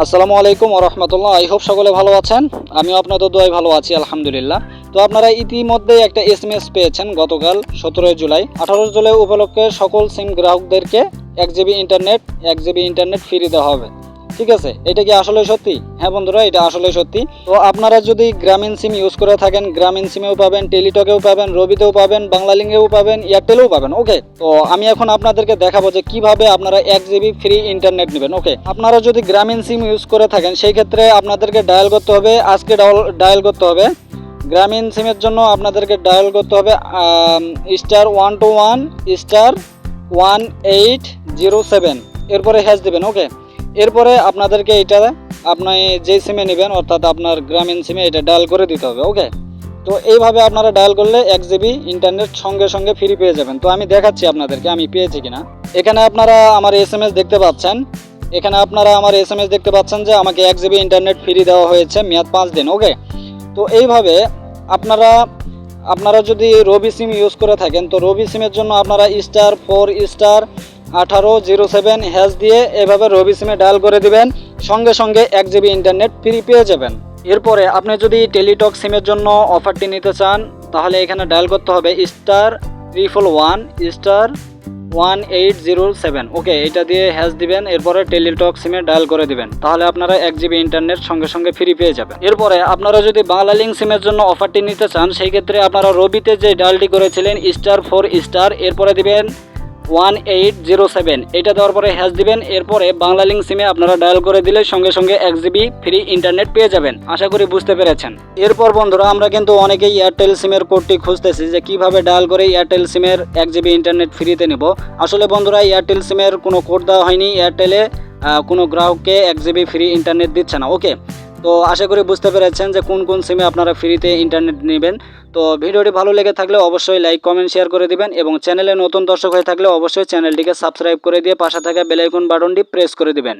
আসসালামু আলাইকুম রহমতুল্লাহ। I hope সকলে ভালো আছেন। আমিও আপনাদের দোয়াই ভালো আছি, আলহামদুলিল্লাহ। তো আপনারা ইতিমধ্যে একটা এস এম এস পেয়েছেন গতকাল, সতেরোই জুলাই। আঠারো জুলাই উপলক্ষে সকল সিম গ্রাহকদেরকে এক জিবি ইন্টারনেট এক জিবি ইন্টারনেট ফ্রি দেওয়া হবে। ঠিক আছে, এটা কি আসলে সত্যি? হ্যাঁ বন্ধুরা, এটা আসলে সত্যি। তো আপনারা যদি গ্রামীণ সিম ইউজ করে থাকেন, গ্রামীণ সিমেও পাবেন, টেলিটকেও পাবেন, রবিতেও পাবেন বাংলালিঙ্কেও পাবেন, এয়ারটেলেও পাবেন ওকে তো আমি এখন আপনাদেরকে দেখাবো যে কীভাবে আপনারা এক জিবি ফ্রি ইন্টারনেট নেবেন ওকে আপনারা যদি গ্রামীণ সিম ইউজ করে থাকেন, সেই ক্ষেত্রে আপনাদেরকে ডায়াল করতে হবে, আজকে ডায়াল করতে হবে। গ্রামীণ সিমের জন্য আপনাদেরকে ডায়াল করতে হবে star one two one star one eight zero seven এরপরে হ্যাশ দেবেন ওকে এরপরে আপনাদেরকে এটা আপনি যেই সিমে নেবেন, অর্থাৎ আপনার গ্রামীণ সিমে এটা ডায়াল করে দিতে হবে, ওকে? তো এইভাবে আপনারা ডায়াল করলে এক জিবি ইন্টারনেট সঙ্গে সঙ্গে ফ্রি পেয়ে যাবেন। তো আমি দেখাচ্ছি আপনাদেরকে, আমি পেয়েছি কিনা। এখানে আপনারা আমার এস এম এস দেখতে পাচ্ছেন। এখানে আপনারা আমার এস দেখতে পাচ্ছেন যে আমাকে এক জিবি ইন্টারনেট ফ্রি দেওয়া হয়েছে মেয়াদ পাঁচ দিন, ওকে? তো এইভাবে আপনারা আপনারা যদি রবি সিম ইউজ করে থাকেন, তো রবি সিমের জন্য আপনারা স্টার ফোর স্টার আঠারো জিরো সেভেন হ্যাশ দিয়ে এভাবে রবি সিমে ডায়াল করে দিবেন। সঙ্গে সঙ্গে এক জিবি ইন্টারনেট ফ্রি পেয়ে যাবেন। এরপরে আপনি যদি টেলিটক সিমের জন্য অফারটি নিতে চান, তাহলে এখানে ডায়াল করতে হবে star triple one, star one eight zero seven. Okay, এটা দিয়ে হ্যাশ দিবেন, এরপরে টেলিটক সিমে ডায়াল করে দিবেন। তাহলে আপনারা এক জিবি ইন্টারনেট সঙ্গে সঙ্গে ফ্রি পেয়ে যাবেন। এরপরে আপনারা যদি বাংলা লিঙ্ক সিমের জন্য অফারটি নিতে চান, সেই ক্ষেত্রে আপনারা রবিতে যে ডায়ালটি করেছিলেন, স্টার ফোর স্টার, এরপরে দিবেন ওয়ান এইট জিরো সেভেন এটা দেওয়ার পরে হ্যাশ দিবেন, এরপরে বাংলা লিঙ্ক সিমে আপনারা ডায়াল করে দিলে সঙ্গে সঙ্গে এক জিবি ফ্রি ইন্টারনেট পেয়ে যাবেন। আশা করি বুঝতে পেরেছেন। এরপর বন্ধুরা, আমরা কিন্তু অনেকেই এয়ারটেল সিমের কোডটি খুঁজতেছি যে কীভাবে ডায়াল করে এয়ারটেল সিমের এক জিবি ইন্টারনেট ফ্রিতে নেব। আসলে বন্ধুরা এয়ারটেল সিমের কোনো কোড দেওয়া হয়নি। এয়ারটেলে কোনো গ্রাহককে এক জিবি ফ্রি ইন্টারনেট দিচ্ছে না। ওকে তো আশা করি বুঝতে পেরেছেন যে কোন কোন সিমে আপনারা ফ্রিতে ইন্টারনেট নেবেন। তো ভিডিওটি ভালো লেগে থাকলে অবশ্যই লাইক কমেন্ট শেয়ার করে দিবেন এবং চ্যানেলে নতুন দর্শক হয়ে থাকলে অবশ্যই চ্যানেলটিকে সাবস্ক্রাইব করে দিয়ে পাশে থাকা বেলাইকন বাটনটি প্রেস করে দিবেন।